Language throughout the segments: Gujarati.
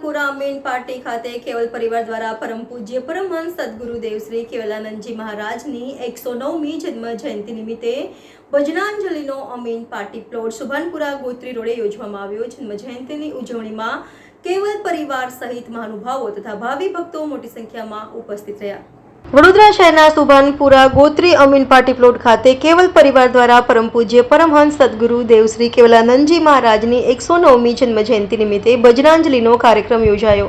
ચોટી ખાતે કેવલ પરિવાર દ્વારા પરમ પૂજ્ય પરમહંસ સદગુરુદેવ શ્રી કેવલાનંદજી મહારાજની એકસો નવમી જન્મ જયંતિ નિમિત્તે ભજનાંજલિનો અમીન પાર્ટી પ્લોટ સુભાનપુરા ગોત્રી રોડે યોજવામાં આવ્યો. જન્મ જયંતિની ઉજવણીમાં કેવલ પરિવાર સહિત મહાનુભાવો તથા ભાવિ ભક્તો મોટી સંખ્યામાં ઉપસ્થિત રહ્યા. વડોદરા શહેરના સુભાનપુરા ગોત્રી અમીન પાટી પ્લોટ ખાતે કેવલ પરિવાર દ્વારા પરમ પૂજ્ય પરમહંસ સદગુરુ દેવશ્રી કેવલાનંદજી મહારાજની એકસો નવમી જન્મજયંતિ નિમિત્તે ભજનાંજલિનો કાર્યક્રમ યોજાયો.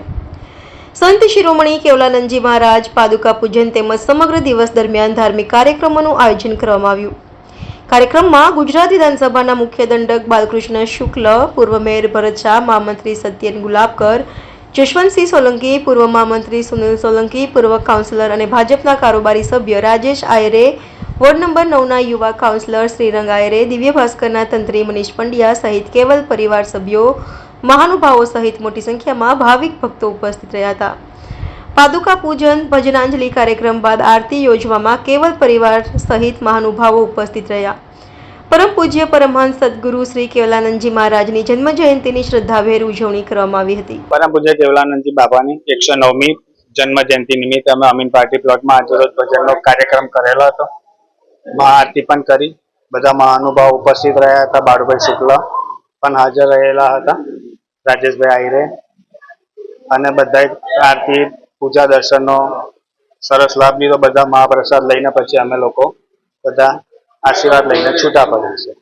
સંત શિરોમણી કેવલાનંદજી મહારાજ પાદુકા પૂજન તેમજ સમગ્ર દિવસ દરમિયાન ધાર્મિક કાર્યક્રમોનું આયોજન કરવામાં આવ્યું. કાર્યક્રમમાં ગુજરાત વિધાનસભાના મુખ્ય દંડક બાલકૃષ્ણ શુક્લ, પૂર્વ મેયર ભરત શાહ, મહામંત્રી સત્યન ગુલાબકર જશવંતસિંહ સોલંકી, પૂર્વ મહામંત્રી સુનિલ સોલંકી, પૂર્વ કાઉન્સિલર અને ભાજપના કારોબારી સભ્ય રાજેશ આયરે, વોર્ડ નંબર નવના યુવા કાઉન્સિલર શ્રીરંગ આયરે, દિવ્ય ભાસ્કરના તંત્રી મનીષ પંડ્યા સહિત કેવલ પરિવાર સભ્યો, મહાનુભાવો સહિત મોટી સંખ્યામાં ભાવિક ભક્તો ઉપસ્થિત રહ્યા હતા. પાદુકા પૂજન, ભજનાંજલિ કાર્યક્રમ બાદ આરતી યોજવામાં કેવલ પરિવાર સહિત મહાનુભાવો ઉપસ્થિત રહ્યા. પરમ પૂજ્ય પરમહંસ સદગુરુ શ્રી કેવલાનંદજી મહારાજની જન્મ જયંતિની શ્રદ્ધાભેર ઉજવણી કરવામાં આવી હતી. પરમ પૂજ્ય કેવલાનંદજી બાબાની એકસો નવમી જન્મ જયંતિ નિમિત્તે અમે અમીન પાર્ટી પ્લોટમાં આજરોજ ભજનનો કાર્યક્રમ કરેલો હતો. મહાઆરતી પણ કરી. બધા મહાનુભાવ ઉપસ્થિત રહ્યા હતા, બાળુભાઈ શુક્લા પણ હાજર રહેલા હતા, રાજેશભાઈ આહિરે અને બધા આરતી, પૂજા દર્શનનો સરસ લાભ લીધો. બધા મહાપ્રસાદ લઈને પછી અમે લોકો બધા આશીર્વાદ લઈને છૂટા પડ્યા છે.